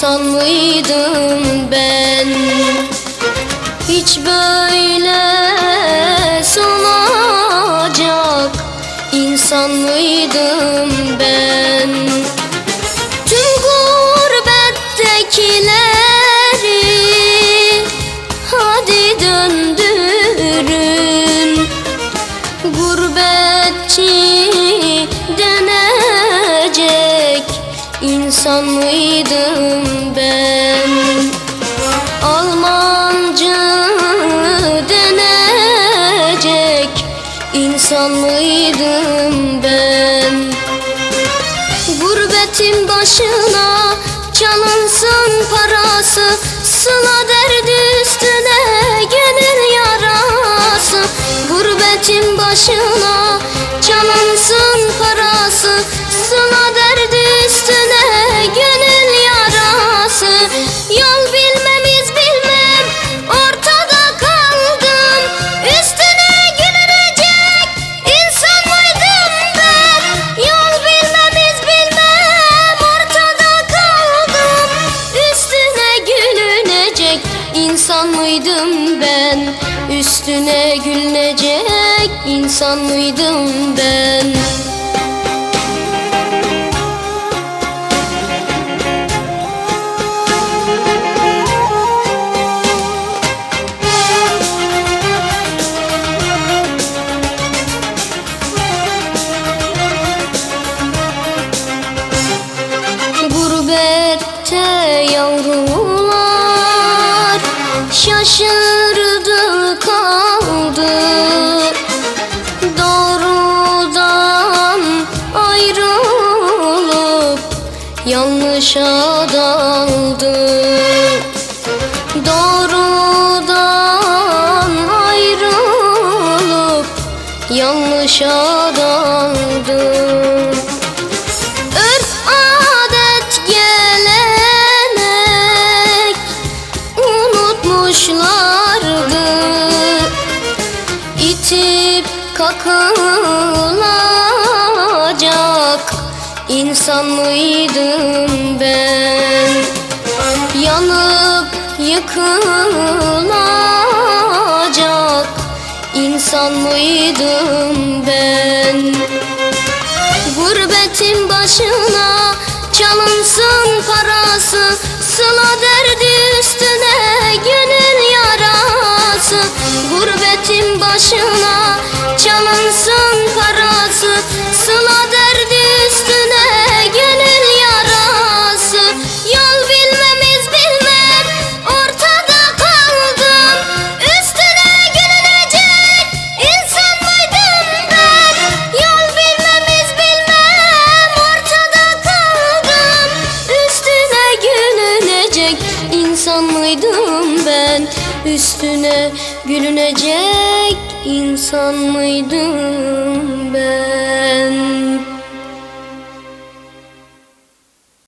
insan mıydım ben? Hiç böyle solacak insan mıydım ben insan mıydım ben? Almancı denecek insan mıydım ben? Gurbetin başına çalınsın parası Sıla derdi üstüne gönül yarası. Gurbetin başına insan mıydım ben? Üstüne gülünecek insan mıydım ben? Gurbette yavrular şaşırdı kaldı. Doğrudan ayrılıp yanlışa daldı. Doğrudan ayrılıp yanlışa daldı kakılacak insan mıydım ben? Yanıp yıkılacak insan mıydım ben? Gurbetin başına çalınsın parası Sıla derdi üstüne Üstüne gülünecek insan mıydım ben?